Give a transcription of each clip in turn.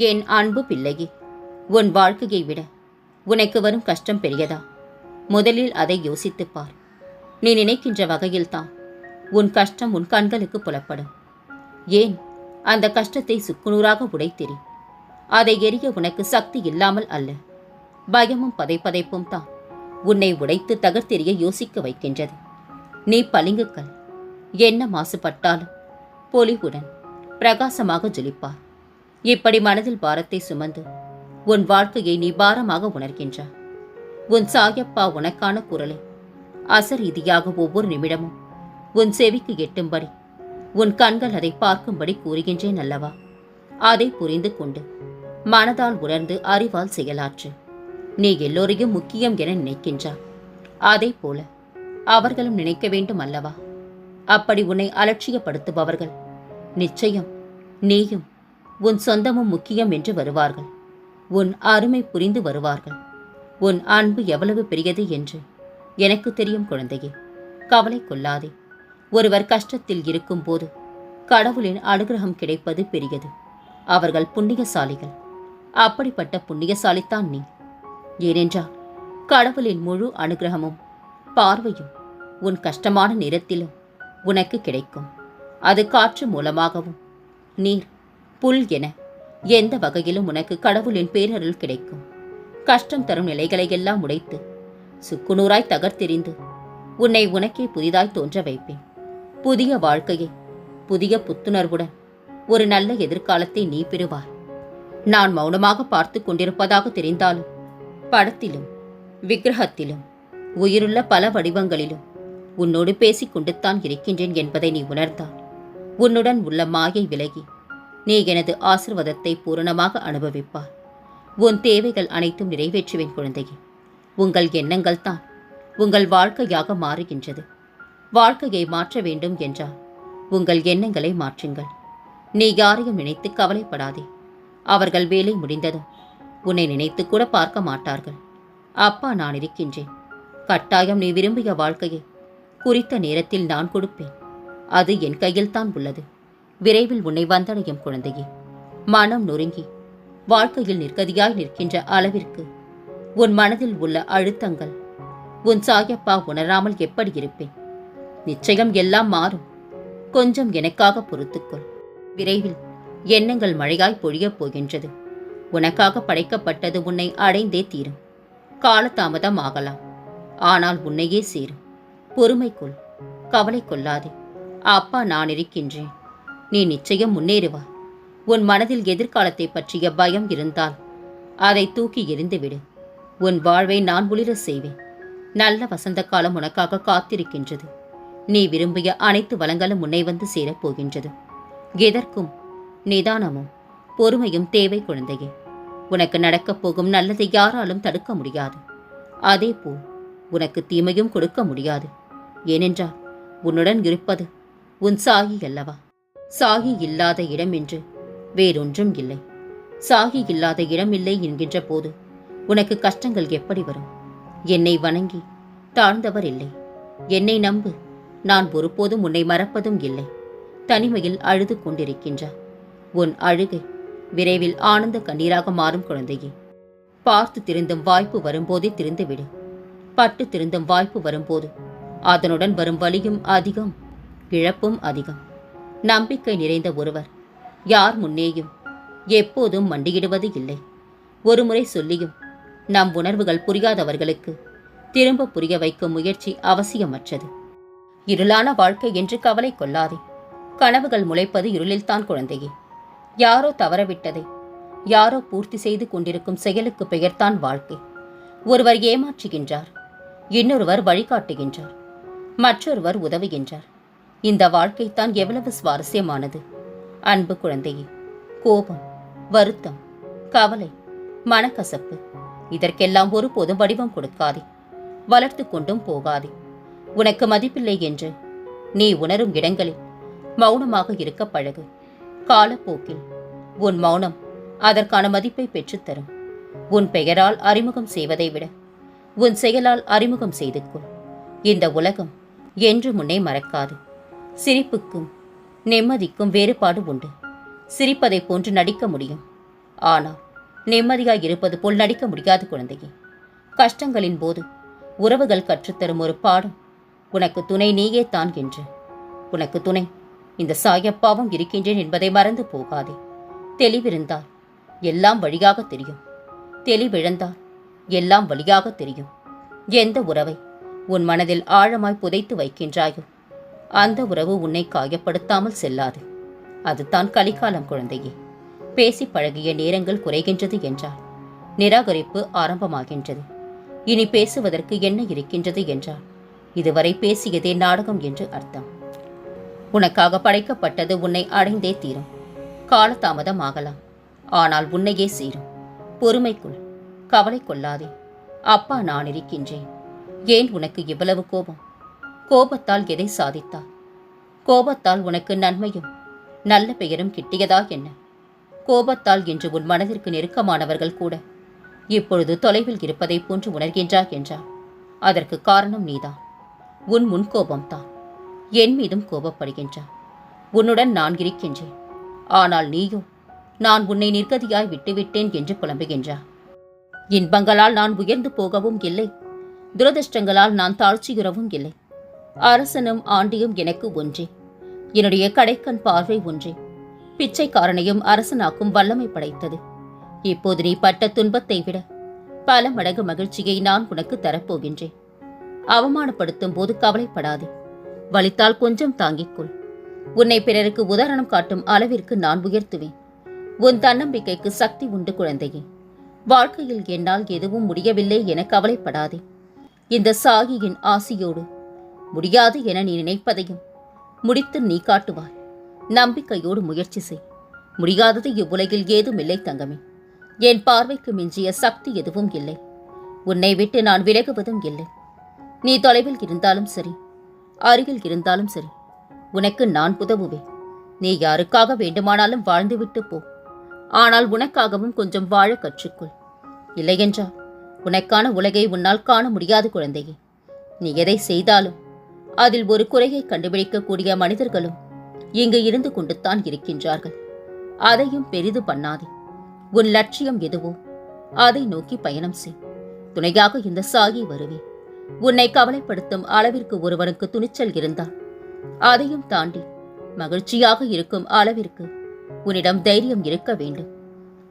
என் அன்பு பிள்ளையே உன் வாழ்க்கையை விட உனக்கு வரும் கஷ்டம் பெரியதா? முதலில் அதை யோசித்துப் பார். நீ நினைக்கின்ற வகையில்தான் உன் கஷ்டம் உன் கண்களுக்கு புலப்படும். ஏன்? அந்த கஷ்டத்தை சுக்குநூறாக உடைத்தெறி அதை எரிய உனக்கு சக்தி இல்லாமல் அல்ல. பயமும் பதைப்பதைப்பும் தான் உன்னை உடைத்து தகர்த்தெறிய யோசிக்க வைக்கின்றது. நீ பளிங்குக்கள் என்ன மாசுபட்டாலும் பொலிவுடன் பிரகாசமாக ஜொலிப்பார். இப்படி மனதில் பாரத்தை சுமந்து உன் வாழ்க்கையை நீ பாரமாக உணர்கின்றாய் உன் சாயப்பா உனக்கான குரலை அசரீதியாக ஒவ்வொரு நிமிடமும் உன் செவிக்கு எட்டும்படி உன் கண்கள் அதை பார்க்கும்படி கூறுகின்றேன் அல்லவா? அதை புரிந்து கொண்டு மனதால் உணர்ந்து அறிவால் செயலாற்று. நீ எல்லோரையும் முக்கியம் என நினைக்கின்றாய் அதே போல அவர்களும் நினைக்க வேண்டும் அல்லவா? அப்படி உன்னை அலட்சியப்படுத்துபவர்கள் நிச்சயம் நீயும் உன் சொந்தமும் முக்கியம் என்று வருவார்கள். உன் அருமை புரிந்து வருவார்கள். உன் அன்பு எவ்வளவு பெரியது என்று எனக்கு தெரியும் குழந்தையே. கவலை கொள்ளாதே. ஒருவர் கஷ்டத்தில் இருக்கும்போது கடவுளின் அனுகிரகம் கிடைப்பது பெரியது. அவர்கள் புண்ணியசாலிகள். அப்படிப்பட்ட புண்ணியசாலித்தான் நீ. ஏனென்றால் கடவுளின் முழு அனுகிரகமும் பார்வையும் உன் கஷ்டமான நேரத்திலும் உனக்கு கிடைக்கும். அது காற்று மூலமாகவும் நீர் புல் என. எந்த வகையிலும் உனக்கு கடவுளின் பேரருள் கிடைக்கும். கஷ்டம் தரும் நிலைகளை எல்லாம் உடைத்து சுக்குநூறாய் தகர்த்தெறிந்து உன்னை உனக்கே புதிதாய் தோன்ற வைப்பேன். புதிய வாழ்க்கையை புதிய புத்துணர்வுடன் ஒரு நல்ல எதிர்காலத்தை நீ பெறுவாய். நான் மௌனமாக பார்த்து கொண்டிருப்பதாக தெரிந்தாலும் படத்திலும் விக்கிரகத்திலும் உயிருள்ள பல வடிவங்களிலும் உன்னோடு பேசிக் கொண்டுத்தான் இருக்கின்றேன் என்பதை நீ உணர்ந்தால் உன்னுடன் உள்ள மாயை விலகி நீ எனது ஆசிர்வாதத்தை பூரணமாக அனுபவிப்பார். உன் தேவைகள் அனைத்தும் நிறைவேற்றுவேன் குழந்தையே. உங்கள் எண்ணங்கள் தான் உங்கள் வாழ்க்கையாக மாறுகின்றது. வாழ்க்கையை மாற்ற வேண்டும் என்றால் உங்கள் எண்ணங்களை மாற்றுங்கள். நீ யாரையும் நினைத்து கவலைப்படாதே. அவர்கள் வேலை முடிந்ததும் உன்னை நினைத்து கூட பார்க்க மாட்டார்கள். அப்பா நான் இருக்கின்றேன். கட்டாயம் நீ விரும்பிய வாழ்க்கையை குறித்த நேரத்தில் நான் கொடுப்பேன். அது என் கையில்தான் உள்ளது. விரைவில் உன்னை வந்தடையும் குழந்தையே. மனம் நொறுங்கி வாழ்க்கையில் நிற்கதியாய் நிற்கின்ற அளவிற்கு உன் மனதில் உள்ள அழுத்தங்கள் உன் சாயப்பா உணராமல் எப்படி இருப்பேன்? நிச்சயம் எல்லாம் மாறும். கொஞ்சம் எனக்காக பொறுத்துக்கொள். விரைவில் எண்ணங்கள் மழையாய் பொழியப் போகின்றது. உனக்காக படைக்கப்பட்டது உன்னை அடைந்தே தீரும். காலதாமதம் ஆகலாம். ஆனால் உன்னையே சேரும். பொறுமை கொள். கவலை கொள்ளாதே. அப்பா நான் இருக்கின்றேன். நீ நிச்சயம் முன்னேறுவா. உன் மனதில் எதிர்காலத்தை பற்றிய பயம் இருந்தால் அதை தூக்கி எறிந்துவிடு. உன் வாழ்வை நான் ஒளிர செய்வேன். நல்ல வசந்த காலம் உனக்காக காத்திருக்கின்றது. நீ விரும்பிய அனைத்து வளங்களும் உன்னை வந்து சேரப் போகின்றது. எதற்கும் நிதானமும் பொறுமையும் தேவை குழந்தையே. உனக்கு நடக்கப் போகும் நல்லதை யாராலும் தடுக்க முடியாது. அதேபோல் உனக்கு தீமையும் கொடுக்க முடியாது. ஏனென்றால் உன்னுடன் இருப்பது உன் சாயி அல்லவா? சாகி இல்லாத இடம் என்று வேறொன்றும் இல்லை. சாகி இல்லாத இடமில்லை என்கின்ற போது உனக்கு கஷ்டங்கள் எப்படி வரும்? என்னை வணங்கி தாழ்ந்தவர் இல்லை. என்னை நம்பு நான் ஒருபோதும் உன்னை மறப்பதும் இல்லை. தனிமையில் அழுது கொண்டிருக்கின்றார் உன் அழுகை விரைவில் ஆனந்த கண்ணீராக மாறும் குழந்தையே. பார்த்து திருந்தும் வாய்ப்பு வரும்போதே திருந்துவிடு. பட்டு திருந்தும் வாய்ப்பு வரும்போது அதனுடன் வரும் வலியும் அதிகம் இழப்பும் அதிகம். நம்பிக்கை நிறைந்த ஒருவர். யார் முன்னேயும் எப்போதும் மண்டியிடுவது இல்லை. ஒருமுறை சொல்லியும் நம் உணர்வுகள் புரியாதவர்களுக்கு திரும்ப புரிய வைக்கும் முயற்சி அவசியமற்றது. இருளான வாழ்க்கை என்று கவலை கொள்ளாதே. கனவுகள் முளைப்பது இருளில்தான் குழந்தையே. யாரோ தவறவிட்டதை யாரோ பூர்த்தி செய்து கொண்டிருக்கும் செயலுக்கு பெயர்தான் வாழ்க்கை. ஒருவர் ஏமாற்றுகின்றார் இன்னொருவர் வழிகாட்டுகின்றார் மற்றொருவர் உதவுகின்றார். இந்த வாழ்க்கைத்தான் எவ்வளவு சுவாரஸ்யமானது. அன்பு குழந்தையே கோபம் வருத்தம் கவலை மனக்கசப்பு இதற்கெல்லாம் ஒருபோதும் வடிவம் கொடுக்காதே. வளர்த்து கொண்டும் போகாதே. உனக்கு மதிப்பில்லை என்று நீ உணரும் இடங்களில் மௌனமாக இருக்க பழகு. காலப்போக்கில் உன் மௌனம் அதற்கான மதிப்பை பெற்றுத்தரும் உன் பெயரால் அறிமுகம் செய்வதை விட உன் செயலால் அறிமுகம் செய்து கொள் இந்த உலகம் என்று முன்னே மறக்காது. சிரிப்புக்கும் நிம்மதிக்கும் வேறுபாடு உண்டு. சிரிப்பதைப் போன்று நடிக்க முடியும். ஆனால் நிம்மதியாய் இருப்பது போல் நடிக்க முடியாது குழந்தையே. கஷ்டங்களின் போது உறவுகள் கற்றுத்தரும் ஒரு பாடம். உனக்கு துணை நீயே தான் என்று. உனக்கு துணை இந்த சாயப்பாவும் இருக்கின்றேன் என்பதை மறந்து போகாதே. தெளிவிருந்தால் எல்லாம் வழியாக தெரியும். தெளிவிழந்தால் எல்லாம் வழியாக தெரியும். எந்த உறவை உன் மனதில் ஆழமாய் புதைத்து வைக்கின்றாயோ அந்த உறவு உன்னை காயப்படுத்தாமல் செல்லாது. அதுதான் கலிகாலம் குழந்தையே. பேசி பழகிய நேரங்கள் குறைகின்றது என்றால் நிராகரிப்பு ஆரம்பமாகின்றது. இனி பேசுவதற்கு என்ன இருக்கின்றது என்றால் இதுவரை பேசியதே நாடகம் என்று அர்த்தம். உனக்காக படைக்கப்பட்டது உன்னை அடைந்தே தீரும். காலதாமதம் ஆகலாம். ஆனால் உன்னையே சீரும். பொறுமைக்குள். கவலை கொள்ளாதே. அப்பா நான் இருக்கின்றேன். ஏன் உனக்கு இவ்வளவு கோபம்? கோபத்தால் எதை சாதித்தாய் கோபத்தால் உனக்கு நன்மையும் நல்ல பெயரும் கிட்டியதா என்ன? கோபத்தால் இன்று உன் மனதிற்கு நெருக்கமானவர்கள் கூட இப்பொழுது தொலைவில் இருப்பதைப் போன்று உணர்கின்றார் என்றார். அதற்கு காரணம் நீதான். உன் முன்கோபம்தான் என் மீதும் கோபப்படுகின்றார் உன்னுடன் நான் இருக்கின்றேன். ஆனால் நீயோ நான் உன்னை நிர்கதியாய் விட்டுவிட்டேன் என்று புலம்புகின்றார் இன்பங்களால் நான் உயர்ந்து போகவும் இல்லை. துரதிர்ஷ்டங்களால் நான் தாழ்ச்சியுறவும் இல்லை. அரசனும் ஆண்டியும் எனக்கு ஒன்றே. என்னுடைய கடைக்கண் பார்வை ஒன்றே. பிச்சைக்காரனையும் அரசனாக்கும் வல்லமை படைத்தது. இப்போது நீ பட்ட துன்பத்தை விட பல மடங்கு மகிழ்ச்சியை நான் உனக்கு தரப்போகின்றேன் அவமானப்படுத்தும் போது கவலைப்படாதே. வலித்தால் கொஞ்சம் தாங்கிக்கொள் உன்னை பிறருக்கு உதாரணம் காட்டும் அளவிற்கு நான் உயர்த்துவேன். உன் தன்னம்பிக்கைக்கு சக்தி உண்டு குழந்தையே. வாழ்க்கையில் என்னால் எதுவும் முடியவில்லை என கவலைப்படாதே. இந்த சாகியின் ஆசியோடு முடியாது என நீ நினைப்பதையும் முடித்து நீ காட்டுவாய். நம்பிக்கையோடு முயற்சி செய். முடியாதது இவ்வுலகில் ஏதும் இல்லை தங்கமே. என் பார்வைக்கு மிஞ்சிய சக்தி எதுவும் இல்லை. உன்னை விட்டு நான் விலகுவதும் இல்லை. நீ தொலைவில் இருந்தாலும் சரி அருகில் இருந்தாலும் சரி உனக்கு நான் உதவுவேன் நீ யாருக்காக வேண்டுமானாலும் வாழ்ந்துவிட்டு போ. ஆனால் உனக்காகவும் கொஞ்சம் வாழ கற்றுக்கொள். இல்லையென்றால் உனக்கான உலகை உன்னால் காண முடியாது குழந்தையே. நீ எதை செய்தாலும் அதில் ஒரு குறையை கண்டுபிடிக்கக்கூடிய மனிதர்களும் இங்கு இருந்து கொண்டுத்தான் இருக்கின்றார்கள். அதையும் பெரிது பண்ணாதே. உன் லட்சியம் எதுவோ அதை நோக்கி பயணம் செய். துணையாக இந்த சாகி வருவே. உன்னை கவலைப்படுத்தும் அளவிற்கு ஒருவனுக்கு துணிச்சல் இருந்தால் அதையும் தாண்டி மகிழ்ச்சியாக இருக்கும் அளவிற்கு உன்னிடம் தைரியம் இருக்க வேண்டும்.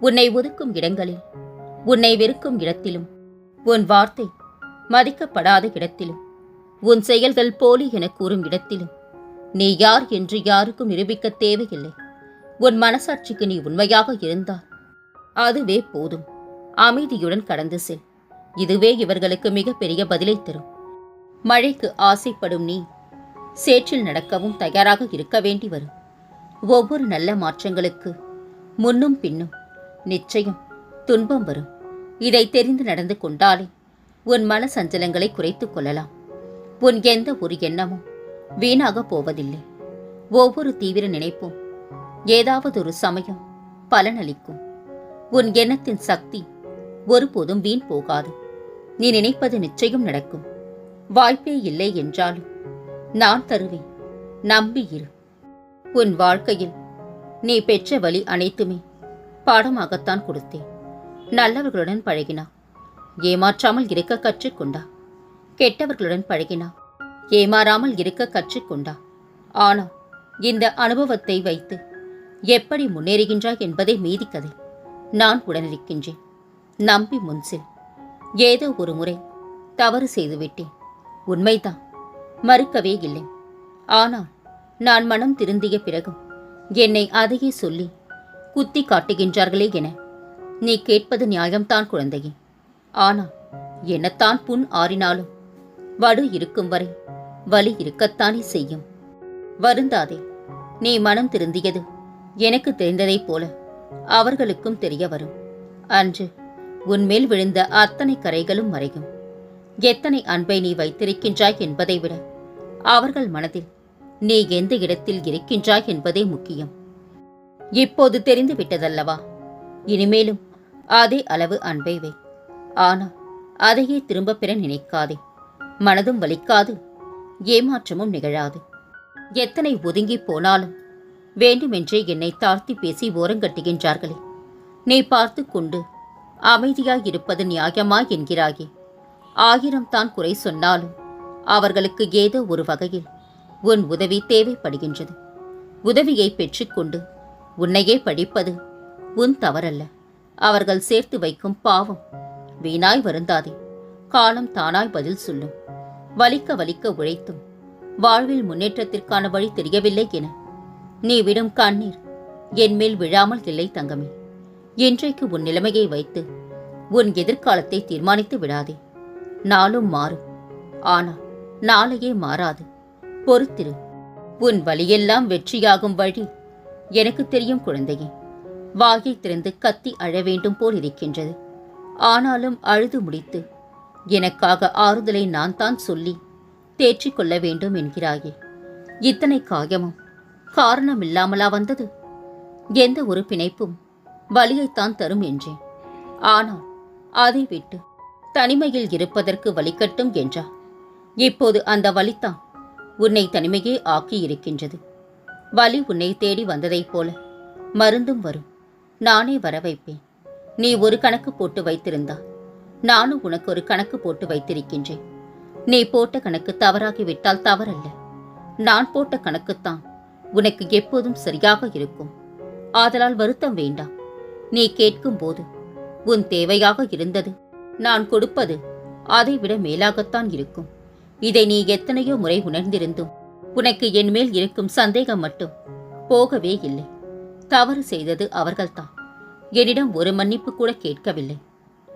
உன்னை ஒதுக்கும் இடங்களில் உன்னை வெறுக்கும் இடத்திலும் உன் வார்த்தை மதிக்கப்படாத இடத்திலும் உன் செயல்கள் போலி என கூறும் இடத்திலும். நீ யார் என்று யாருக்கும் நிரூபிக்க தேவையில்லை. உன் மனசாட்சிக்கு நீ உண்மையாக இருந்தால் அதுவே போதும். அமைதியுடன் கடந்து செல். இதுவே இவர்களுக்கு மிகப்பெரிய பதிலை தரும். மழைக்கு ஆசைப்படும் நீ சேற்றில் நடக்கவும் தயாராக இருக்க வேண்டி வரும். ஒவ்வொரு நல்ல மாற்றங்களுக்கு முன்னும் பின்னும் நிச்சயம் துன்பம் வரும். இதை தெரிந்து நடந்து கொண்டாலே உன் மன சஞ்சலங்களை குறைத்துக் கொள்ளலாம். உன் எந்த ஒரு எண்ணமும் வீணாக போவதில்லை. ஒவ்வொரு தீவிர நினைப்பும் ஏதாவது ஒரு சமயம் பலனளிக்கும். உன் எண்ணத்தின் சக்தி ஒருபோதும் வீண் போகாது. நீ நினைப்பது நிச்சயம் நடக்கும். வாய்ப்பே இல்லை என்றாலும் நான் தருவேன். நம்பியிரு உன் வாழ்க்கையில் நீ பெற்ற வழி அனைத்துமே பாடமாகத்தான் கொடுத்தேன். நல்லவர்களுடன் பழகினா ஏமாற்றாமல் இருக்க கற்றுக்கொண்டா. கெட்டவர்களுடன் பழகினா ஏமாறாமல் இருக்க கற்றுக்கொண்டா ஆனால் இந்த அனுபவத்தை வைத்து எப்படி முன்னேறுகின்றாய் என்பதை மீதி கதை. நான் உடனிருக்கின்றேன். நம்பி முன்சில் ஏதோ ஒரு முறை தவறு செய்துவிட்டேன். உண்மைதான். மறுக்கவே இல்லை. ஆனால் நான் மனம் திருந்திய பிறகும் என்னை அதையே சொல்லி குத்தி காட்டுகின்றார்களே என நீ கேட்பது நியாயம்தான் குழந்தையே. ஆனால் என்னத்தான் புண் ஆறினாலும் வடு இருக்கும் வரை வலி இருக்கத்தானே செய்யும். வருந்தாதே நீ மனம் திருந்தியது எனக்கு தெரிந்ததைப் போல அவர்களுக்கும் தெரிய வரும். அன்று உன்மேல் விழுந்த அத்தனை கரைகளும் மறையும். எத்தனை அன்பை நீ வைத்திருக்கின்றாய் என்பதை விட அவர்கள் மனதில் நீ எந்த இடத்தில் இருக்கின்றாய் என்பதே முக்கியம். இப்போது தெரிந்து விட்டதல்லவா? இனிமேலும் அதே அளவு அன்பை வை. ஆனால் அதையே திரும்பப் பெற நினைக்காதே. மனதும் வலிக்காது. ஏமாற்றமும் நிகழாது. எத்தனை ஒதுங்கி போனாலும் வேண்டுமென்றே என்னை தாழ்த்தி பேசி ஓரங்கட்டுகின்றார்களே. நீ பார்த்து கொண்டு அமைதியாய் இருப்பது நியாயமா என்கிறாயே. ஆயிரம் தான் குறை சொன்னாலும் அவர்களுக்கு ஏதோ ஒரு வகையில் உன் உதவி தேவைப்படுகின்றது. உதவியை பெற்றுக்கொண்டு உன்னையே படிப்பது உன் தவறல்ல. அவர்கள் சேர்த்து வைக்கும் பாவம் வீணாய் வருந்தாதே. காலம் தானாய் பதில் சொல்லும். வலிக்க வலிக்க உழைத்தும். வாழ்வில் முன்னேற்றத்திற்கான வழி தெரியவில்லை என. நீ விடும் கண்ணீர் என் மேல் விழாமல் இல்லை தங்கமே. இன்றைக்கு உன் நிலைமையை வைத்து உன் எதிர்காலத்தை தீர்மானித்து விடாதே. நாளும் மாறும். ஆனால் நாளையே மாறாது. பொறுத்திரு. உன் வழியெல்லாம் வெற்றியாகும் வழி. எனக்கு தெரியும் குழந்தையே. வாயை திறந்து கத்தி அழ வேண்டும் போல் இருக்கின்றது. ஆனாலும் அழுது முடித்து எனக்காக ஆறுதலை நான் தான் சொல்லி தேற்றிக் கொள்ள வேண்டும் என்கிறாயே. இத்தனை காயமும் காரணமில்லாமலா வந்தது? எந்த ஒரு பிணைப்பும் வலியைத்தான் தரும் என்றேன். ஆனால் அதை விட்டு தனிமையில் இருப்பதற்கு வலிக்கட்டும் என்றார். இப்போது அந்த வலித்தான் உன்னை தனிமையே ஆக்கி இருக்கின்றது. வலி உன்னை தேடி வந்ததைப் போல மருந்தும் வரும். நானே வர வைப்பேன் நீ ஒரு கணக்கு போட்டு வைத்திருந்தா நானும் உனக்கு ஒரு கணக்கு போட்டு வைத்திருக்கின்றேன். நீ போட்ட கணக்கு தவறாகிவிட்டால் தவறல்ல. நான் போட்ட கணக்குத்தான் உனக்கு எப்போதும் சரியாக இருக்கும். ஆதலால் வருத்தம் வேண்டாம். நீ கேட்கும் போது உன் தேவையாக இருந்தது நான் கொடுப்பது அதைவிட மேலாகத்தான் இருக்கும். இதை நீ எத்தனையோ முறை உணர்ந்திருந்தும் உனக்கு என் மேல் இருக்கும் சந்தேகம் மட்டும் போகவே இல்லை. தவறு செய்தது அவர்கள்தான். என்னிடம் ஒரு மன்னிப்பு கூட கேட்கவில்லை.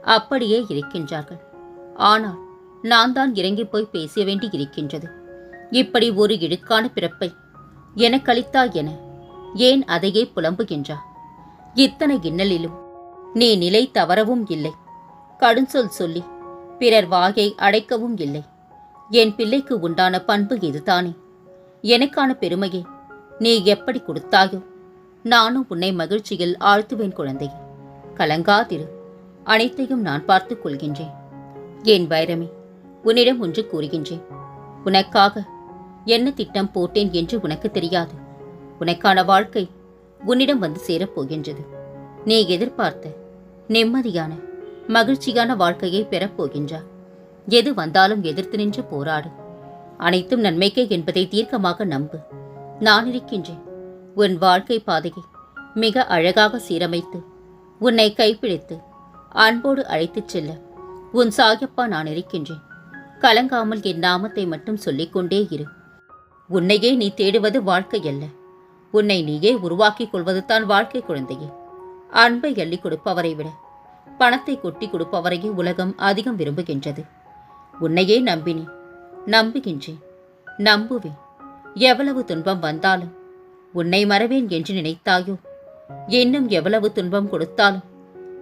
அப்படியே இருக்கின்றார்கள். ஆனால் நான் தான் இறங்கி போய் பேச வேண்டி இருக்கின்றது. இப்படி ஒரு இடுக்கான பிறப்பை எனக்களித்தா என ஏன் அதையே புலம்புகின்றா? இத்தனை இன்னலிலும் நீ நிலை தவறவும் இல்லை. கடுஞ்சொல் சொல்லி பிறர் வாயை அடைக்கவும் இல்லை. என் பிள்ளைக்கு உண்டான பண்பு இதுதானே. எனக்கான பெருமையை நீ எப்படி கொடுத்தாயோ நானும் உன்னை மகிழ்ச்சியில் ஆழ்த்துவேன் குழந்தை கலங்காதிரு. அனைத்தையும் நான் பார்த்துக் கொள்கின்றேன். என் வைரமே உன்னிடம் ஒன்று கூறுகின்றேன். உனக்காக என்ன திட்டம் போட்டேன் என்று உனக்கு தெரியாது. உனக்கான வாழ்க்கை உன்னிடம் வந்து சேரப் போகின்றது. நீ எதிர்பார்த்த நிம்மதியான மகிழ்ச்சியான வாழ்க்கையை பெறப் போகின்றா எது வந்தாலும் எதிர்த்து நின்று போராடு. அனைத்தும் நன்மைக்கே என்பதை தீர்க்கமாக நம்பு. நான் இருக்கின்றேன். உன் வாழ்க்கை பாதையை மிக அழகாக சீரமைத்து உன்னை கைப்பிடித்து அன்போடு அழைத்துச் செல்ல. உன் சாயப்பா நான் இருக்கின்றேன். கலங்காமல் என் நாமத்தை மட்டும் சொல்லிக்கொண்டே இரு. உன்னையே நீ தேடுவது வாழ்க்கை அல்ல. உன்னை நீயே உருவாக்கிக் கொள்வது தான் வாழ்க்கை குழந்தையே. அன்பை அள்ளி கொடுப்பவரை விட பணத்தை கொட்டி கொடுப்பவரையே உலகம் அதிகம் விரும்புகின்றது. உன்னையே நம்பினேன் நம்புகின்றேன் நம்புவேன். எவ்வளவு துன்பம் வந்தாலும் உன்னை மறவேன் என்று நினைத்தாயோ? இன்னும் எவ்வளவு துன்பம் கொடுத்தாலும்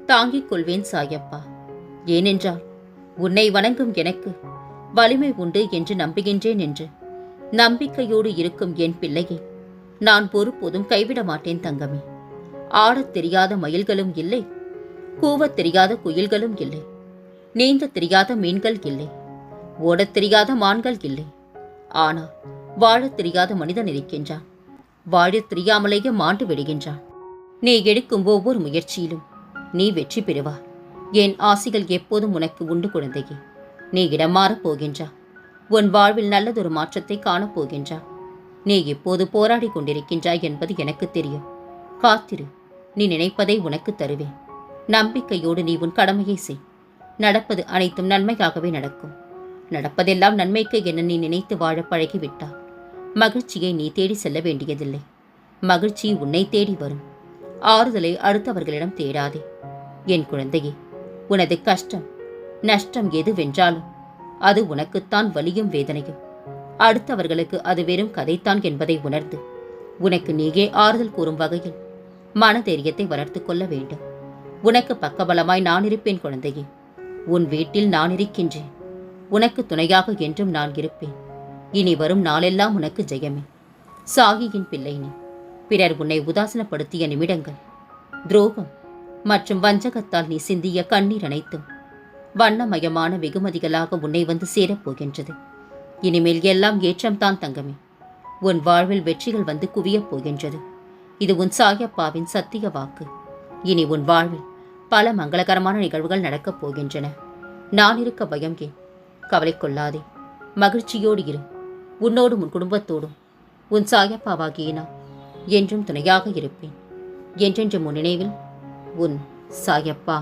தாங்கிக் கொள்வேன் சாயப்பா. ஏனென்றால் உன்னை வணங்கும் எனக்கு வலிமை உண்டு என்று நம்புகின்றேன் என்று நம்பிக்கையோடு இருக்கும் என் பிள்ளையை நான் பொறுப்போதும் கைவிட மாட்டேன் தங்கமே. ஆடத் தெரியாத மயில்களும் இல்லை கூவத் தெரியாத குயில்களும் இல்லை நீந்த தெரியாத மீன்கள் இல்லை ஓடத் தெரியாத மான்கள் இல்லை. ஆனால் வாழத் தெரியாத மனிதன் இருக்கின்றான் வாழத் தெரியாமலேயே மாண்டு விடுகின்றான். நீ எடுக்கும் ஒவ்வொரு முயற்சியிலும் நீ வெற்றி பெறுவாய் என் ஆசிகள் எப்போதும் உனக்கு உண்டு குழந்தையே. நீ இடம் மாறப் போகின்றா. உன் வாழ்வில் நல்லதொரு மாற்றத்தை காணப் போகின்றா. நீ இப்போது போராடி கொண்டிருக்கின்றாய் என்பது எனக்கு தெரியும். காத்திரு. நீ நினைப்பதை உனக்கு தருவேன். நம்பிக்கையோடு நீ உன் கடமையை செய். நடப்பது அனைத்தும் நன்மையாகவே நடக்கும். நடப்பதெல்லாம் நன்மைக்கு என நீ நினைத்து வாழ பழகிவிட்டா மகிழ்ச்சியை நீ தேடி செல்ல வேண்டியதில்லை. மகிழ்ச்சி உன்னை தேடி வரும். ஆறுதலை அடுத்தவர்களிடம் தேடாதே. என் குழந்தையே உனது கஷ்டம் நஷ்டம் எதுவென்றாலும் அது உனக்குத்தான் வலியும் வேதனையும். அடுத்தவர்களுக்கு அது வெறும் கதைத்தான் என்பதை உணர்ந்து உனக்கு நீயே ஆறுதல் கூறும் வகையில் மனதைரியத்தை வளர்த்துக் கொள்ள வேண்டும். உனக்கு பக்கபலமாய் நான் இருப்பேன் குழந்தையே உன் வீட்டில் நான் இருக்கின்றேன். உனக்கு துணையாக என்றும் நான் இருப்பேன். இனி வரும் நாளெல்லாம் உனக்கு ஜெயமே. சாகியின் பிள்ளை நீ. பிறர் உன்னை உதாசனப்படுத்திய நிமிடங்கள் துரோகம் மற்றும் வஞ்சகத்தால் நீ சிந்திய கண்ணீர் அனைத்தும் வண்ணமயமான வெகுமதிகளாக உன்னை வந்து சேரப்போகின்றது. இனிமேல் எல்லாம் ஏற்றம்தான் தங்கமே. உன் வாழ்வில் வெற்றிகள் வந்து குவியப் போகின்றது இது உன் சாயப்பாவின் சத்திய வாக்கு. இனி உன் வாழ்வில் பல மங்களகரமான நிகழ்வுகள் நடக்கப் போகின்றன. நான் இருக்க பயம் ஏன்? கவலை கொள்ளாதே. மகிழ்ச்சியோடு இரு. உன்னோடும் உன் குடும்பத்தோடும். உன் சாயப்பாவாகிய நான். என்றும் துணையாக இருப்பேன். என்றென்றும் உன் நினைவில் உன் சாயப்பா.